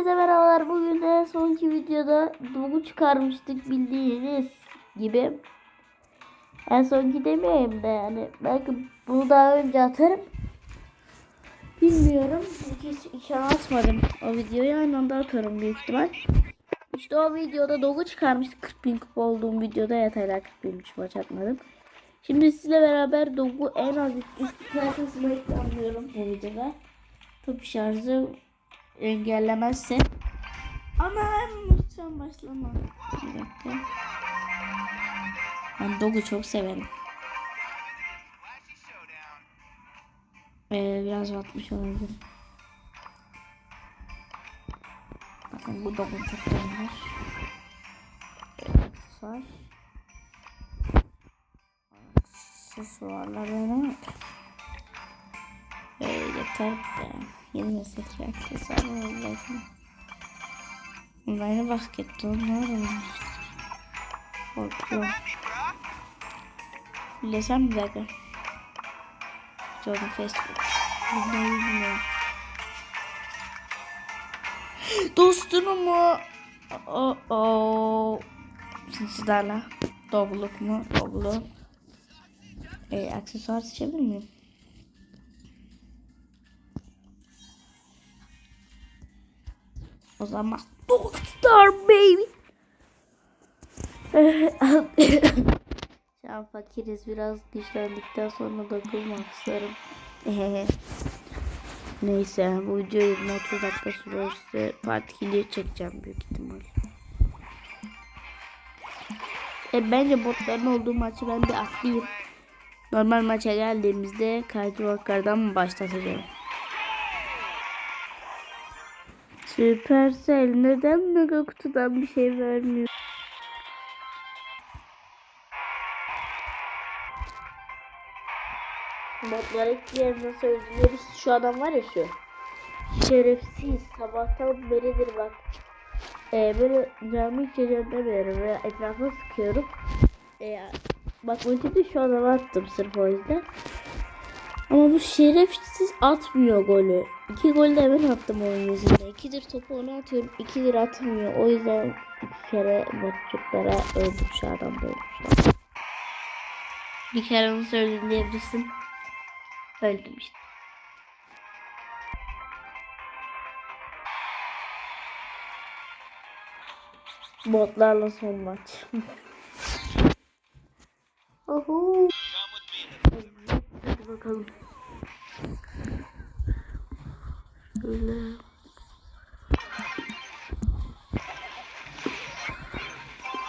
Hepinize merhabalar. Bugün de sonki videoda Dogu çıkarmıştık bildiğiniz gibi. En sonki demeyeyim de yani belki bunu daha önce atarım. Bilmiyorum. Hiç, hiç atmadım o videoyu. Aynı anda atarım büyük ihtimal. İşte o videoda Dogu çıkarmıştık. 40 bin kupa olduğum videoda yatayla 40 bin maç atmadım. Şimdi sizle beraber Dogu en az 3 kupa planlıyorum bu videoda. Top şarjı engellemezse. Anam lütfen başlama. Bir dakika. Ben Dog'u çok severim. Ee, biraz batmış olabilir. Bakın bu Dog'un çok beğenir. Aksesuar. Aksesuarlar benim. Ee, yeter de. Yeni seçi aksesuar olacak. Online basketbol ne olur? Korkuyorum. Bilesem mi zaten? Jordan food. Bunu bilmiyorum. Dostunu mu? O o. Sinsilerle. Doğruluk mu? Doğruluk. Ee, aksesuar seçebilir miyim? O zaman Rockstar baby. Şu fakiriz biraz güçlendikten sonra da bulmak isterim. Neyse bu video 20-30 dakika sürerse part 2'yi çekeceğim büyük ihtimal. E, bence botların olduğu maçı ben bir atlayayım. Normal maça geldiğimizde kaydıraklardan mı başlatacağım? Süpersel neden mega kutudan bir şey vermiyor? Botlar ekleyen nasıl öldürüyoruz? Şu adam var ya şu. Şerefsiz. Sabahtan beridir bak. Ee, böyle camı içeceğim demiyorum ve etrafa sıkıyorum. Ee, bak ultimi şu adama attım sırf o yüzden. Ama bu şerefsiz atmıyor golü. İki gol de ben attım oyun yüzünde. İkidir topu ona atıyorum. ikidir atmıyor. O yüzden iki kere botçuklara öldüm şu adam ölmüşler. Bir kere onu söyledin diyebilirsin. Öldüm işte. Botlarla son maç. Oho. Bakalım. Şöyle.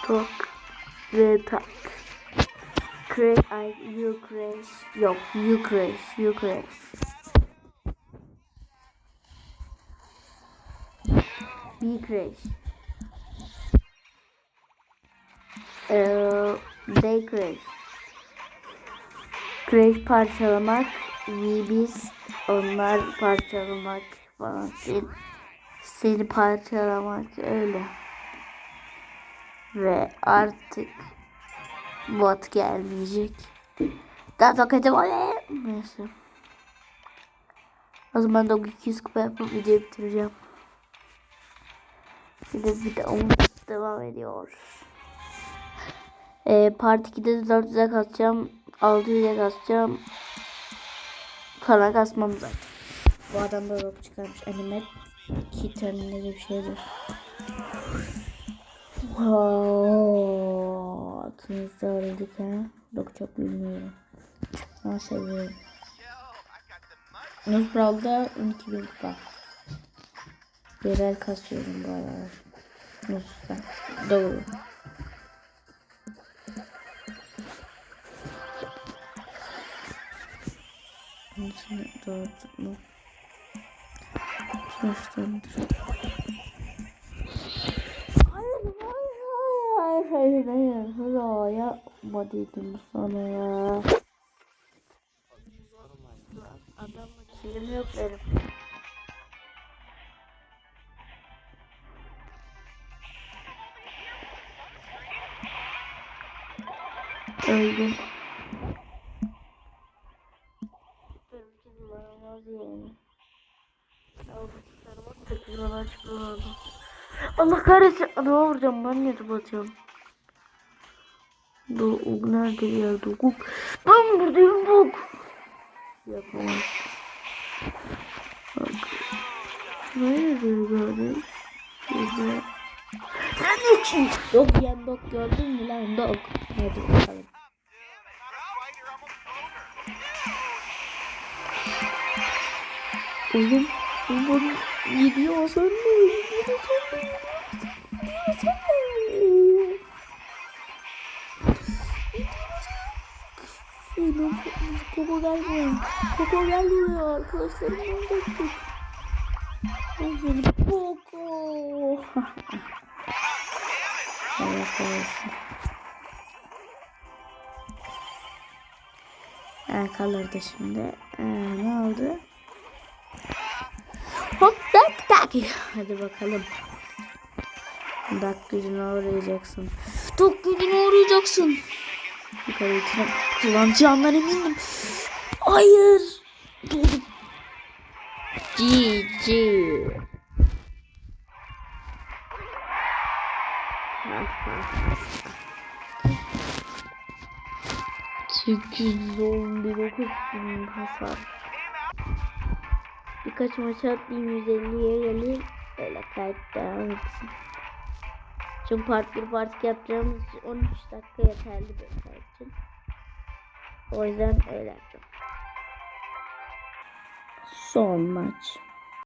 Tok ve tak. Crash, ay, you crash. Yok, you crash, you crash. Be crash. Ee, they crash. Crash parçalamak, we biz onlar parçalamak falan. Seni, seni parçalamak öyle. Ve artık bot gelmeyecek. Daha da kötü var. Neyse. O zaman da 200 kupa yapıp videoyu bitireceğim. Bir de videomuz devam ediyor. Ee, part 2'de 400'e kasacağım. 600'e kasacağım. Sonra kasmam zaten. Bu adam da rock çıkarmış. Anime kitten bir şeydir. Wow. Atınızda öldük ha. Yok çok bilmiyorum. Ama seviyorum. Nuz Brawl'da 12.000 kupa. Yerel kasıyorum bu aralar. Nuz'da. Doğru. Doğru tutma. Baştan Hayır, hayır, hayır, hayır, hayır, hayır, yapmadıydım sana ya. Adamla kelime yok benim. Öldüm. Allah kahretsin. Adama vuracağım. Ben niye batıyorum? Doğuk nerede ya Doğuk? Ben buradayım Doğuk. Yapamam. Bak. Nerede? Şurada. Sen ne için? Dog yan dog gördün mü lan dog? Hadi bakalım. Oğlum, oğlum gidiyor sen mi? Gidiyor sen mi? Gidiyor sen mi? Benim Koko gelmiyor. Koko gelmiyor. Arkadaşlarım olacaktık. Ay benim Koko. Allah korusun. Kalırdı şimdi. Ee, ne oldu? Tak tak. Hadi bakalım. Dak gücüne uğrayacaksın. Dak gücüne uğrayacaksın. Yukarı içine kullanacağımdan eminim. Hayır. Doğdum. GG. Sekiz bir dokuz bin hasar. Birkaç maç atlayayım 150'ye geleyim. Öyle kayıt devam etsin. Çünkü part 1 part 2 yapacağımız için 13 dakika yeterli benim kayıt için. O yüzden öyle yaptım. Son maç.